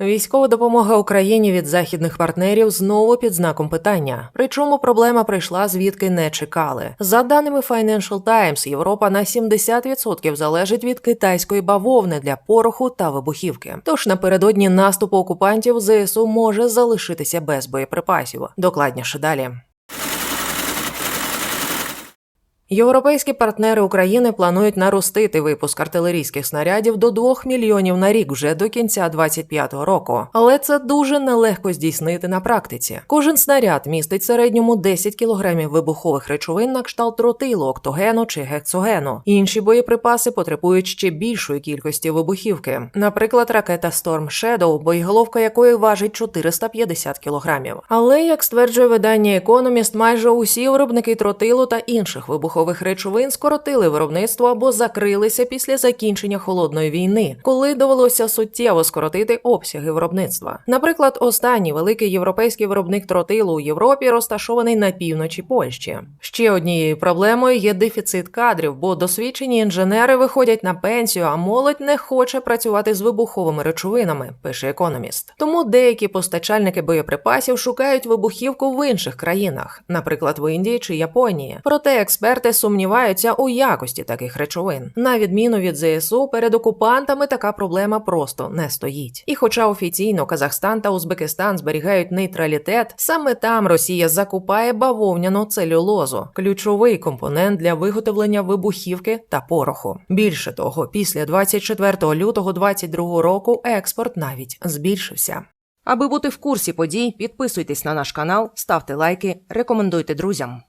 Військова допомога Україні від західних партнерів знову під знаком питання. Причому проблема прийшла звідки не чекали. За даними Financial Times, Європа на 70% залежить від китайської бавовни для пороху та вибухівки. Тож напередодні наступу окупантів ЗСУ може залишитися без боєприпасів. Докладніше далі. Європейські партнери України планують наростити випуск артилерійських снарядів до 2 мільйонів на рік вже до кінця 2025 року. Але це дуже нелегко здійснити на практиці. Кожен снаряд містить в середньому 10 кілограмів вибухових речовин на кшталт тротилу, октогену чи гексогену. Інші боєприпаси потребують ще більшої кількості вибухівки. Наприклад, ракета Storm Shadow, боєголовка якої важить 450 кілограмів. Але як стверджує видання Economist, майже усі виробники тротилу та інших вибухових речовин скоротили виробництво або закрилися після закінчення холодної війни, коли довелося суттєво скоротити обсяги виробництва. Наприклад, останній великий європейський виробник тротилу у Європі розташований на півночі Польщі. Ще однією проблемою є дефіцит кадрів, бо досвідчені інженери виходять на пенсію, а молодь не хоче працювати з вибуховими речовинами, пише економіст. Тому деякі постачальники боєприпасів шукають вибухівку в інших країнах, наприклад, в Індії чи Японії. Проте експерти сумніваються у якості таких речовин. На відміну від ЗСУ, перед окупантами така проблема просто не стоїть. І хоча офіційно Казахстан та Узбекистан зберігають нейтралітет, саме там Росія закупає бавовняну целюлозу, ключовий компонент для виготовлення вибухівки та пороху. Більше того, після 24 лютого 2022 року експорт навіть збільшився. Аби бути в курсі подій, підписуйтесь на наш канал, ставте лайки, рекомендуйте друзям.